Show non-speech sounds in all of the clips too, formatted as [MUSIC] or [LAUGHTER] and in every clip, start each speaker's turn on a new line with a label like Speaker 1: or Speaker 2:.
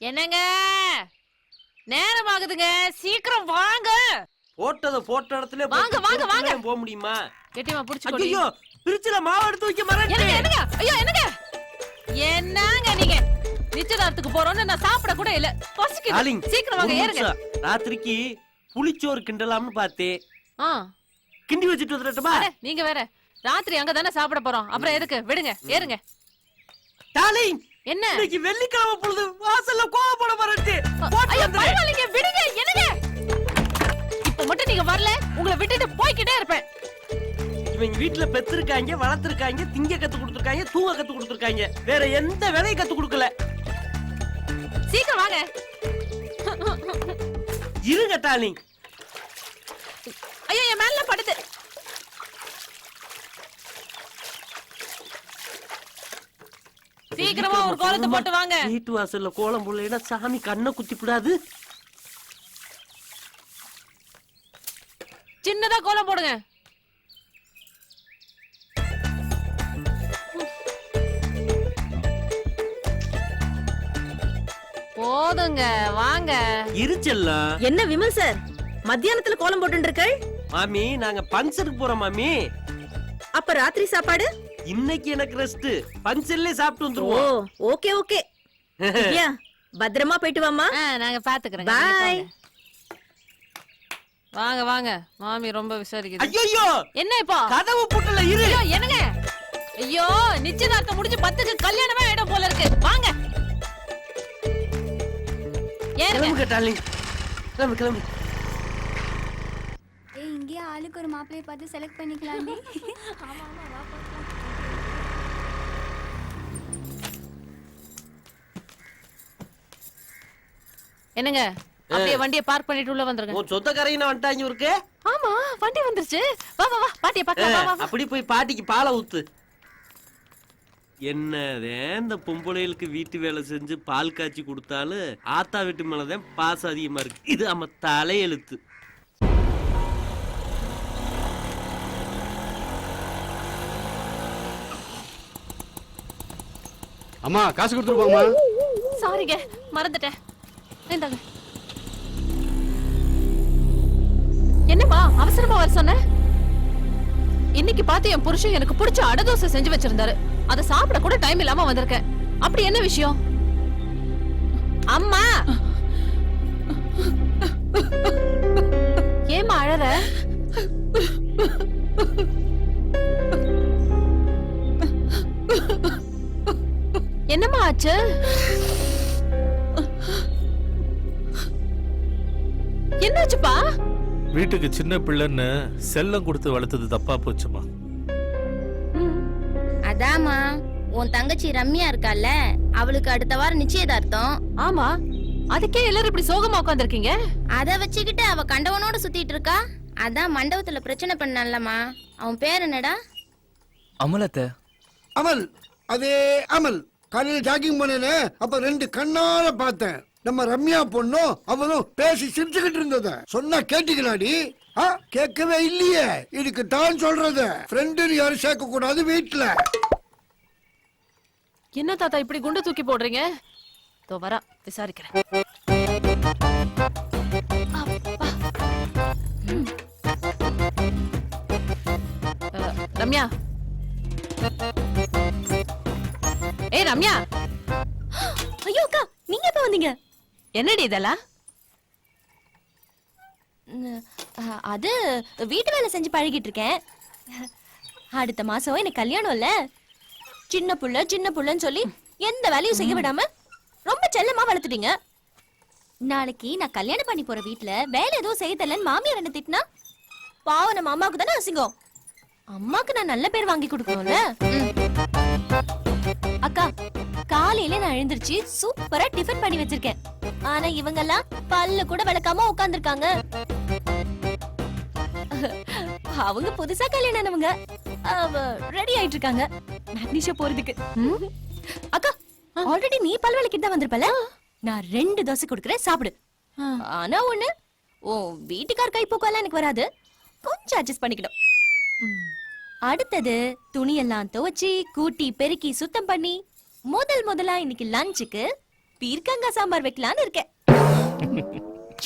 Speaker 1: என்னங்க? நேரம் ஆகுதுங்க சீக்கிரம் வாங்க.
Speaker 2: போட்டத போட்ட இடத்துல
Speaker 1: வாங்க, வாங்க, வாங்க.
Speaker 2: போக முடியுமா?
Speaker 1: கெட்டியமா புடிச்சு.
Speaker 2: ஐயோ பிரிட்ஜ்ல மாவு எடுத்து வைக்க
Speaker 1: என்னங்க
Speaker 2: மறந்துட்டேன்.
Speaker 1: என்னங்க ஐயோ என்னங்க? என்னங்க நீங்க? நிச்சயதார்த்தத்துக்கு போறோம்னு நான் சாப்பிட கூட இல்ல. பசிக்குது. சீக்கிரம் வாங்க ஏறுங்க.
Speaker 2: ராத்திரிக்கு புளிச்சோறு கிண்டலாம்னு பார்த்தேன்.
Speaker 1: ஆ.
Speaker 2: கிண்டி வச்சுட்டு வந்துடட்டுமா?
Speaker 1: அட, நீங்க வேற. ராத்திரி அங்க தானே சாப்பிட போறோம். அப்புறம் எதுக்கு? விடுங்க ஏறுங்க.
Speaker 2: டார்லிங்
Speaker 1: என்ன?
Speaker 2: இன்னைக்கு வெள்ளிக்கிழமை பொழுது வாசல்ல கோவப்பட மறந்து
Speaker 1: ஐயோ பரவாயில்லைங்க விடுங்க என்னங்க? இப்ப மட்டும் நீங்க வரல உங்களை விட்டுட்டு போய்க்கிட்டே இருப்பேன்.
Speaker 2: இவங்க வீட்டுல பெத்திருக்காங்க வளர்த்திருக்காங்க திங்க கத்து கொடுத்துருக்காங்க தூங்க கத்து கொடுத்துருக்காங்க. வேற எந்த வேலையும் கத்து கொடுக்கல.
Speaker 1: சீக்கிரம் வாங்க.
Speaker 2: இருங்க டார்லிங்
Speaker 1: ஐயோ என் மேல படுது சீக்கிரமா ஒரு கோலத்தை போட்டு வாங்க.
Speaker 2: வீட்டு வாசல்ல கோலம் போடலைன்னா சாமி கண்ணை குத்தி விடாது
Speaker 1: சின்னதா கோலம் போடுங்க. போதுங்க வாங்க.
Speaker 2: இருச்செல்லாம்
Speaker 3: என்ன விமல் சார் மத்தியானத்துல கோலம் போட்டு
Speaker 2: மாமி நாங்க பங்கனுக்கு போறோம் மாமி.
Speaker 3: அப்ப ராத்திரி சாப்பாடு?
Speaker 2: இன்னைக்கு எனக்கு ரெஸ்ட் பங்கன்ல சாப்பிட்டு வந்துருவோம்.
Speaker 3: ஓகே ஓகே திவ்யா பத்திரமா போயிட்டு வாமா
Speaker 1: ஆ, நாங்க. நீங்க போங்க. வாங்க வாங்க. மாமி ரொம்ப விசாரிக்குது.
Speaker 2: ஐயோ
Speaker 1: என்ன இப்போ?
Speaker 2: கதவு புட்டல இரு.
Speaker 1: ஐயோ என்னங்க? ஐயோ நிச்சயதார்த்தம் முடிஞ்சு பத்துக்கு கல்யாணமே ஆயிடும் போல இருக்கு. வாங்க. ஏறுங்க.
Speaker 2: கிளம்புங்க டார்லிங் கிளம்பு கிளம்பு.
Speaker 4: ஏய் இங்கேயே ஆளுக்கு ஒரு மாப்பிள்ளைய பார்த்து செலக்ட் பண்ணிக்கலாம்டி. [LAUGHS]
Speaker 1: என்னங்க? அப்படியே வண்டியை பார்க் பண்ணிட்டு உள்ள வந்துருங்க.
Speaker 2: உன் சொந்தக்காரையும் வந்துட்டாங்க இருக்கு?
Speaker 1: ஆமா வண்டி வந்துருச்சு. வா வா வா பாட்டிய பார்க்கலாம். வா, வா வா.
Speaker 2: அப்படி போய் பாட்டிக்கு பாலை ஊத்து. என்னதே இந்த பொம்பளைகளுக்கு வீட்டு வேலை செஞ்சு பால் காய்ச்சி கொடுத்தாலும் ஆத்தா வீட்டு மேலதான் பாசம் அதிகமா இருக்கு. இது நம்ம தலையெழுத்து.
Speaker 5: அம்மா காசு கொடுத்துட்டு போங்கம்மா
Speaker 1: சாரிங்க மறந்துட்டேன். இந்தாங்க என்னப்பா அவசரமா வர சொன்ன? இன்னைக்கு பார்த்து என் புருஷன் எனக்கு பிடிச்ச அடதோசை செஞ்சு வச்சிருந்தாரு. அதை சாப்பிட கூட டைம் இல்லாம வந்திருக்கேன். அப்படி என்ன விஷயம்? அம்மா! ஏமா அழற? என்னம்மா ஆச்சு?
Speaker 6: வீட்டுக்கு சின்ன பிள்ளைன்னு செல்லம் கொடுத்து வளர்த்தது தப்பா போச்சுமா?
Speaker 7: அதாம்மா உன் தங்கச்சி ரம்யா இருக்கால்ல அவளுக்கு அடுத்த வாரம் நிச்சயதார்த்தம்.
Speaker 1: ஆமா அதுக்கே எல்லாரும் இப்படி சோகமா உட்காந்துருக்கீங்க
Speaker 7: அத வச்சுக்கிட்டு அவ கண்டவனோட சுத்திட்டு இருக்கா? அதான் மண்டபத்துல பிரச்சனை பண்ணலம்மா அவன் பேர் என்னடா?
Speaker 8: அமலத்தை.
Speaker 9: அமல் அதே அமல். காலையில ஜாக்கிங் பண்ணேனே அப்ப ரெண்டு கண்ணால பார்த்தேன். நம்ம ரம்யா பொண்ணும் அவனும் பேசி சிரிச்சுக்கிட்டு இருந்தத. சொன்னா கேட்டுக்கலாடி ஆ கேட்கவே இல்லையே. இதுக்கு தான் சொல்றது. ஃப்ரெண்டுன்னு யாரும் சேர்க்க கூடாது வீட்டுல
Speaker 1: என்ன தாத்தா இப்படி குண்டு தூக்கி போடுறீங்க? தோ வரா விசாரிக்கிறேன். ரம்யா. ஏய் ரம்யா.
Speaker 3: ஐயோ அக்கா நீங்க எப்ப வந்தீங்க?
Speaker 1: என்னடி இதெல்லாம்?
Speaker 3: அது வீட்டு வேலை செஞ்சு பழகிட்டு இருக்கேன். அடுத்த மாசம் எனக்கு கல்யாணம் இல்ல. சின்ன புள்ள சின்ன புள்ளன்னு சொல்லி எந்த வேலையும் செய்ய விடாம ரொம்ப செல்லமா வளர்த்துட்டீங்க. நாளைக்கு நான் கல்யாணம் பண்ணி போற வீட்ல வேலை எதுவும் செய்ய தெரியலன்னு மாமியார் என்ன திட்டினா பாவம் நம்ம அம்மாவுக்கு தானே அசிங்கம். அம்மாக்கு நான் நல்ல பேர் வாங்கி கொடுக்கணும்ல. அக்கா காலையில நான் எழுந்திருச்சு சூப்பரா டிஃபன் பண்ணி வச்சிருக்கேன். ஆனா இவங்கெல்லாம் பல்லு கூட விளக்காம உட்கார்ந்திருக்காங்க. அவங்க புதுசா கல்யாணம் ஆனவங்க. ரெடி ஆயிட்டு இருக்காங்க மேக்னீஷியா போறதுக்கு? அக்கா ஆல்ரெடி நீ பல் விளக்கிட்டு தான் வந்திருப்பல நான் ரெண்டு தோசை கொடுக்குறேன் சாப்பிடு. ஆனா ஒண்ணு உன் வீட்டுக்கார் கைப்போக்கெல்லாம் எனக்கு வராது. கொஞ்சம் அட்ஜஸ்ட் பண்ணிக்கணும். அடுத்தது துணியெல்லாம் துவைச்சி கூட்டி பெருக்கி சுத்தம் பண்ணி முதல் முதலா இன்னைக்கு லஞ்சுக்கு பீர்க்கங்காய் சாம்பார் வைக்கலான்னு இருக்கேன்.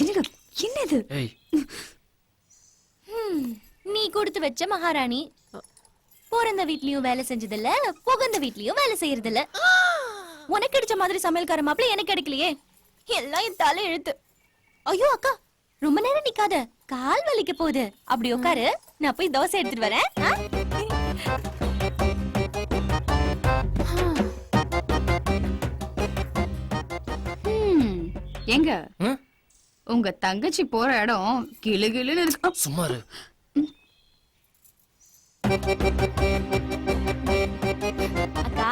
Speaker 4: என்னங்க என்னது?
Speaker 8: ஏய்.
Speaker 3: ஹம், நீ கொடுத்து வச்ச மகாராணி பிறந்த வீட்லயும் வேலை செஞ்சதில்ல புகுந்த வீட்லயும் வேலை செய்யறதில்ல. உனக்கு கிடைச்ச மாதிரி சமையல்கார மாப்பிள்ள எனக்கு கிடைக்கலையே எல்லாம் என் தலை எழுத்து ஐயோ அக்கா ரொம்ப நேரம் நிக்காத. கால் வலிக்க போகுது. அப்படி உட்காரு. நான் போய் தோசை எடுத்துட்டு வரேன். ஆ?
Speaker 10: ஏங்க? உங்க தங்கச்சி போற இடம் கிளு கிளுன்னு இருக்கு.
Speaker 8: சும்மா இரு.
Speaker 3: அக்கா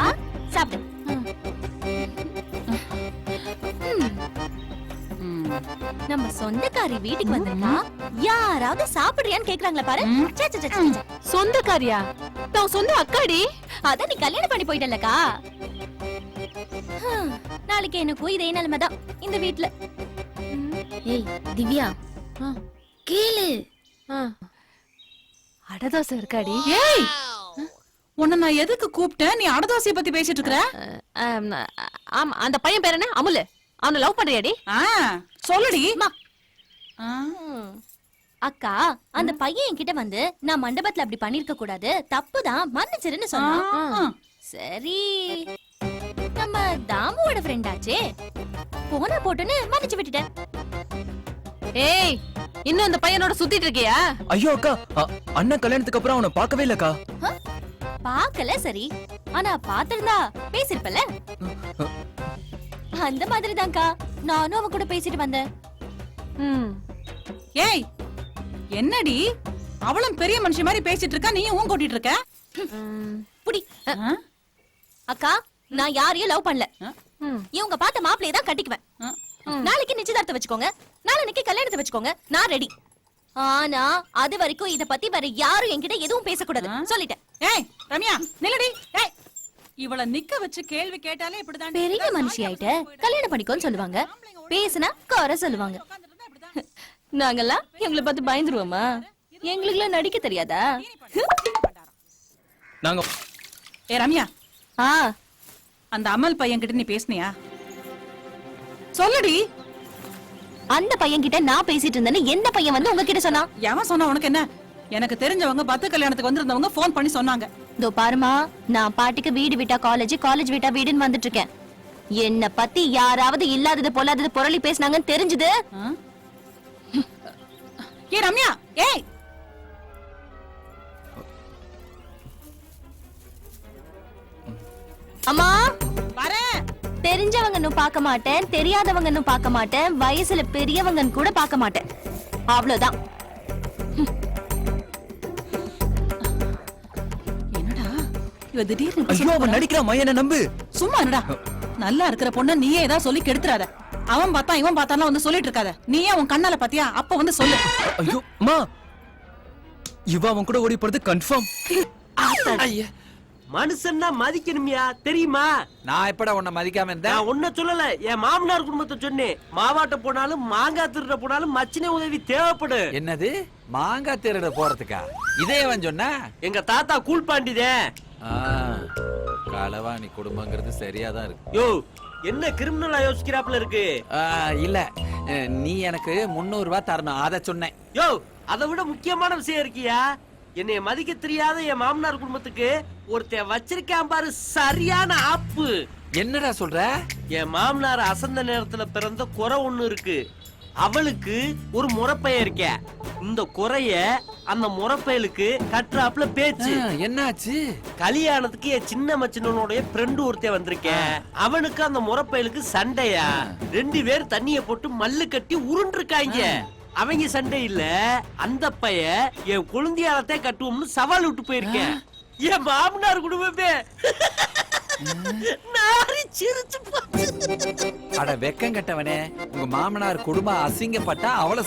Speaker 3: சாப்பிடு.
Speaker 10: ம்.
Speaker 3: நம்ம சொந்தக்காரி வீட்டுக்கு வந்திருந்தா யாராவது சாப்பிடுறியான்னு கேக்குறாங்களா பாரு.
Speaker 1: சொந்தக்காரியா? நான் சொந்த அக்காடி?
Speaker 3: அதான் நீ கல்யாணம் பண்ணி போயிட்டல்லக்கா. நாளைக்கு எனக்கும் இதே நிலைமைதான் இந்த வீட்ல.
Speaker 7: ஏய் திவ்யா. கேளு.
Speaker 1: அடதோசை இருக்காடி.
Speaker 10: ஏய்! உன்னை நான் எதுக்கு கூப்பிட்டேன்? நீ அடதோசைய பத்தி பேசிட்டு இருக்கற?
Speaker 1: ஆம், அந்த பையன் பேர் என்ன? அமுலு. அவனை லவ் பண்றியாடி?
Speaker 10: சொல்லுடி.
Speaker 3: அக்கா அந்த பையன் என்கிட்ட வந்து நான் மண்டபத்துல அப்படி பண்ணிருக்க கூடாது. தப்புதான். மன்னிச்சிருன்னு சொன்னான். சரி. நம்ம தாமுவோட ஃப்ரெண்ட் ஆச்சே. போனா போட்டுன்னு மன்னிச்சு விட்டுட்டேன்.
Speaker 1: ஏய் இன்னும் அந்த பையனோட சுத்திட்டு இருக்கியா?
Speaker 8: ஐயோ அக்கா அ- அண்ணன் கல்யாணத்துக்கு அப்புறம் அவனை பார்க்கவே இல்லக்கா
Speaker 3: பாக்கல சரி. ஆனா பாத்திருந்தா பேசிருப்பல. அந்த மாதிரிதான்க்கா நானும் அவன் கூட பேசிட்டு வந்தேன்.
Speaker 1: ம்.
Speaker 10: ஏய் என்னடி? அவளும் பெரிய மனுஷி மாதிரி பேசிட்டு இருக்கா? நீயும் ஊன் கொட்டிட்டு இருக்க?
Speaker 1: ம்,
Speaker 3: புடி.
Speaker 10: ஆ?
Speaker 3: அக்கா நான் யாரையும் லவ் பண்ணல. இவங்க பார்த்த மாப்பிளைய தான் கட்டிக்குவேன். நாளைக்கு நிச்சயதார்த்தம் வச்சுக்கோங்க. நாளைக்கு கல்யாணத்தை வச்சுக்கோங்க. நான் ரெடி ஆனா அது வரைக்கும் இத பத்தி வேற யாரும் என்கிட்ட எதுவும் பேசக்கூடாது? சொல்லிட்டேன்.
Speaker 10: ஏய் ரம்யா நில்லடி. ஏய் இவள நிக்க வச்சு கேள்வி கேட்டாலே இப்படிதான்
Speaker 3: பெரிய மனுஷி ஆயிட்ட. கல்யாணம் பண்ணிக்கோன்னு சொல்லுவாங்க. பேசுனா குறை சொல்லுவாங்க. [LAUGHS] நாங்கெல்லாம் எங்களை பார்த்து பயந்துருவோமா? எங்களுக்குலாம் நடிக்க தெரியாதா?
Speaker 8: நாங்க
Speaker 10: ஏ ரம்யா.
Speaker 3: ஆ.
Speaker 10: அந்த அமல் பையன் கிட்ட நீ பேசுனியா? சொல்லுடி.
Speaker 3: அந்த பையன் கிட்ட நான் பேசிட்டு இருந்தேன்னு எந்த பையன் வந்து உங்ககிட்ட சொன்னான்?
Speaker 10: எவன் சொன்னா உனக்கு என்ன? எனக்கு தெரிஞ்சவங்க பத்து கல்யாணத்துக்கு வந்திருந்தவங்க ஃபோன் பண்ணி சொன்னாங்க.
Speaker 3: இதோ பாருமா நான் பாட்டுக்கு வீடு விட்டா காலேஜ் காலேஜ் விட்டா வீடுன்னு வந்துட்டு இருக்கேன் என்ன பத்தி யாராவது இல்லாதது பொல்லாதது புரளி பேசுனாங்கன்னு தெரிஞ்சது?
Speaker 10: ஏ ரம்யா ஏய்!
Speaker 3: அம்மா
Speaker 10: வரேன்.
Speaker 3: தெரிஞ்சவங்கன்னு பார்க்க மாட்டேன் தெரியாதவங்கன்னு பார்க்க மாட்டேன் வயசுல பெரியவங்கன்னு கூட பார்க்க மாட்டேன். அவ்வளவுதான்.
Speaker 10: என்னடா? இவ திடீர்னு இப்படி
Speaker 8: ஐயோ அவன் நடிக்கிறா மையனை நம்பு.
Speaker 10: சும்மா என்னடா நல்லா இருக்கிற பொண்ண நீயே ஏதாவது சொல்லி கெடுத்துறாத. அவன் பார்த்தா இவன் பார்த்தாலும் வந்து சொல்லிட்டு இருக்காத. நீயே உன் கண்ணால பாத்தியா? அப்ப வந்து சொல்லு.
Speaker 8: ஐயோ அம்மா. இவ அவன் கூட ஓடி போறது கன்ஃபார்ம்
Speaker 2: மனுஷன்னா மதிக்கணுமியா தெரியுமா?
Speaker 11: நான் எப்படா உன்னை மதிக்காம இருந்தேன்?
Speaker 2: நான் ஒன்ன சொல்லல. என் மாமனார் குடும்பத்தை சொன்னேன். மாவாட்ட போனாலும் மாங்காய் திருட போனாலும் மச்சினை உதவி தேவைப்படு.
Speaker 11: என்னது? மாங்காய் திருட போறதுக்கா? இதே சொன்னா?
Speaker 2: எங்க தாத்தா கூழ்பாண்டிதே
Speaker 11: ஆ, களவாணி குடும்பங்கிறது சரியா தான் இருக்கு.
Speaker 2: யோ என்ன கிரிமினலா யோசிக்கிறாப்புல இருக்கு?
Speaker 11: இல்ல. நீ எனக்கு முந்நூறு ரூபாய் தரணும். அதை சொன்னேன்.
Speaker 2: யோ அதை விட முக்கியமான விஷயம் இருக்கியா? என்னைய மதிக்க தெரியாத என் மாமனார் குடும்பத்துக்கு ஒருத்தன் வச்சிருக்கான் பாரு சரியான ஆப்பு.
Speaker 11: என்னடா சொல்ற?
Speaker 2: என் மாமனார் அசந்த நேரத்துல பிறந்த குறை ஒண்ணு இருக்கு. அவளுக்கு ஒரு முறப்பைய இருக்க. இந்த குறைய அந்த முறப்பயலுக்கு கட்டுறாப்புல பேச்சு.
Speaker 11: என்னாச்சு?
Speaker 2: கல்யாணத்துக்கு என் சின்ன மச்சினனுடைய ஃப்ரெண்டு ஒருத்தன் வந்திருக்கேன் அவனுக்கு அந்த முறப்பயலுக்கு சண்டையா? ரெண்டு பேர் தண்ணிய போட்டு மல்லு கட்டி உருண்டிருக்காங்க அவங்க சண்டை இல்ல. அந்த பைய என் குழந்தையாலத்தை கட்டுவோம்னு சவால் விட்டு போயிருக்கேன். என் மாமனார் குடும்பமே. நாரி சிரிச்சு
Speaker 11: அட வெக்கம் கட்டவனே உங்க மாமனார் குடும்பம் அசிங்கப்பட்டா அவ்வளவு